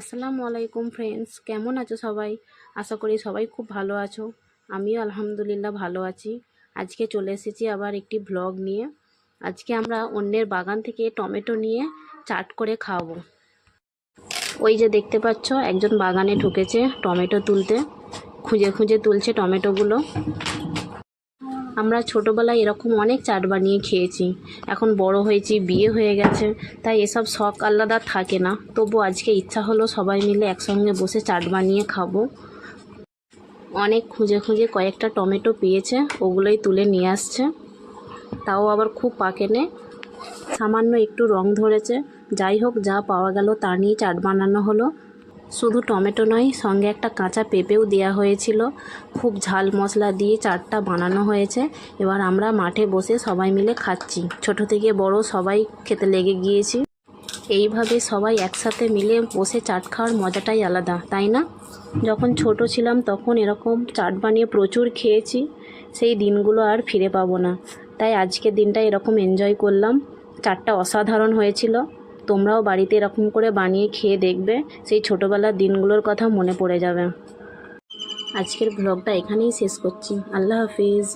আসসালামু আলাইকুম ফ্রেন্ডস কেমন আছো সবাই? আশা করি সবাই খুব ভালো আছো। আমিও আলহামদুলিল্লাহ ভালো আছি। আজকে চলে এসেছি আবার একটি ব্লগ নিয়ে। আজকে আমরা অন্যের বাগান থেকে টমেটো নিয়ে চাট করে খাওয়াবো। ওই যে দেখতে পাচ্ছ, একজন বাগানে ঢুকেছে টমেটো তুলতে। খুঁজে খুঁজে তুলছে টমেটোগুলো। আমরা ছোটোবেলায় এরকম অনেক চাট বানিয়ে খেয়েছি। এখন বড় হয়েছি, বিয়ে হয়ে গেছে, তাই এসব শখ আলাদা থাকে না। তবু আজকে ইচ্ছা হলো সবাই মিলে একসঙ্গে বসে চাট বানিয়ে খাব। অনেক খুঁজে খুঁজে কয়েকটা টমেটো পেয়েছে, ওগুলোই তুলে নিয়ে আসছে। তাও আবার খুব পাকেনে সামান্য একটু রং ধরেছে। যাই হোক, যা পাওয়া গেল তা নিয়ে চাট বানানো হলো। শুধু টমেটো নয়, সঙ্গে একটা কাঁচা পেঁপেও দেওয়া হয়েছিল। খুব ঝাল মশলা দিয়ে চাটটা বানানো হয়েছে। এবার আমরা মাঠে বসে সবাই মিলে খাচ্ছি। ছোট থেকে বড় সবাই খেতে লেগে গিয়েছি। এইভাবে সবাই একসাথে মিলে বসে চাট খাওয়ার মজাটাই আলাদা, তাই না? যখন ছোট ছিলাম তখন এরকম চাট বানিয়ে প্রচুর খেয়েছি। সেই দিনগুলো আর ফিরে পাবো না। তাই আজকের দিনটা এরকম এনজয় করলাম। চাটটা অসাধারণ হয়েছিল। তোমরাও বাড়িতে এরকম করে বানিয়ে খেয়ে দেখবে, সেই ছোটোবেলার দিনগুলোর কথা মনে পড়ে যাবে। আজকের ব্লগটা এখানেই শেষ করছি। আল্লাহ হাফিজ।